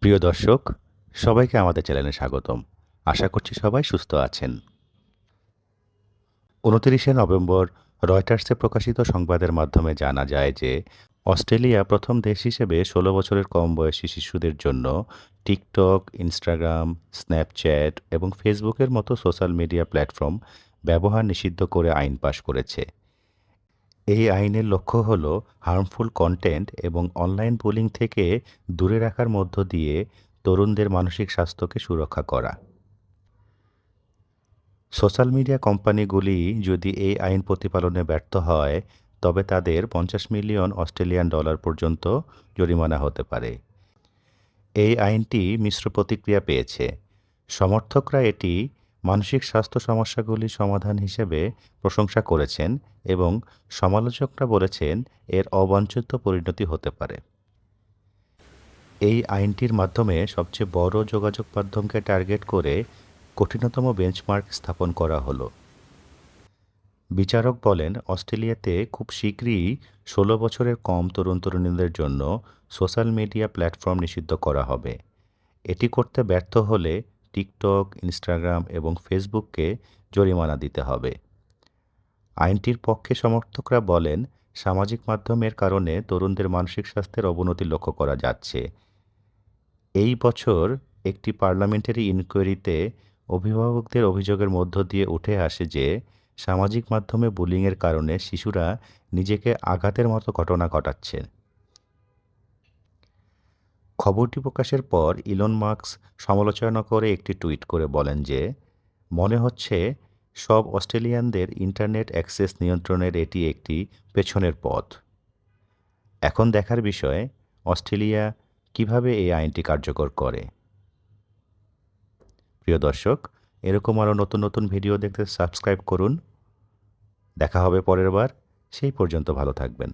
প্রিয় দর্শক, সবাইকে আমাদের চ্যানেলে স্বাগতম। আশা করছি সবাই সুস্থ আছেন। উনতিরিশে নভেম্বর রয়টার্সে প্রকাশিত সংবাদের মাধ্যমে জানা যায় যে, অস্ট্রেলিয়া প্রথম দেশ হিসেবে ষোলো বছরের কম বয়সী শিশুদের জন্য টিকটক, ইনস্টাগ্রাম, স্ন্যাপচ্যাট এবং ফেসবুকের মতো সোশ্যাল মিডিয়া প্ল্যাটফর্ম ব্যবহার নিষিদ্ধ করে আইন পাশ করেছে। এই আইনের লক্ষ্য হল হার্মফুল কন্টেন্ট এবং অনলাইন বুলিং থেকে দূরে রাখার মধ্য দিয়ে তরুণদের মানসিক স্বাস্থ্যকে সুরক্ষা করা। সোশ্যাল মিডিয়া কোম্পানিগুলি যদি এই আইন প্রতিপালনে ব্যর্থ হয়, তবে তাদের পঞ্চাশ মিলিয়ন অস্ট্রেলিয়ান ডলার পর্যন্ত জরিমানা হতে পারে। এই আইনটি মিশ্র প্রতিক্রিয়া পেয়েছে। সমর্থকরা এটি মানসিক স্বাস্থ্য সমস্যাগুলি সমাধান হিসেবে প্রশংসা করেছেন এবং সমালোচকরা বলেছেন এর অবাঞ্ছিত পরিণতি হতে পারে। এই আইনটির মাধ্যমে সবচেয়ে বড় যোগাযোগ মাধ্যমকে টার্গেট করে কঠিনতম বেঞ্চমার্ক স্থাপন করা হলো। বিচারক বলেন, অস্ট্রেলিয়াতে খুব শীঘ্রই ষোলো বছরের কম তরুণ তরুণীদের জন্য সোশ্যাল মিডিয়া প্ল্যাটফর্ম নিষিদ্ধ করা হবে। এটি করতে ব্যর্থ হলে টিকটক, ইনস্টাগ্রাম এবং ফেসবুককে জরিমানা দিতে হবে। আইনটির পক্ষে সমর্থকরা বলেন, সামাজিক মাধ্যমের কারণে তরুণদের মানসিক স্বাস্থ্যের অবনতি লক্ষ্য করা যাচ্ছে। এই বছর একটি পার্লামেন্টারি ইনকোয়ারিতে অভিভাবকদের অভিযোগের মধ্য দিয়ে উঠে আসে যে, সামাজিক মাধ্যমে বুলিংয়ের কারণে শিশুরা নিজেকে আঘাতের মতো ঘটনা ঘটাচ্ছে খবরটি প্রকাশের পর ইলন মার্কস সমালোচনা করে একটি টুইট করে বলেন যে, মনে হচ্ছে সব অস্ট্রেলিয়ানদের ইন্টারনেট অ্যাক্সেস নিয়ন্ত্রণের এটি একটি পেছনের পথ। এখন দেখার বিষয়, অস্ট্রেলিয়া কীভাবে এই আইনটি কার্যকর করে? প্রিয় দর্শক, এরকম আরও নতুন নতুন ভিডিও দেখতে সাবস্ক্রাইব করুন। দেখা হবে পরের বার। সেই পর্যন্ত ভালো থাকবেন।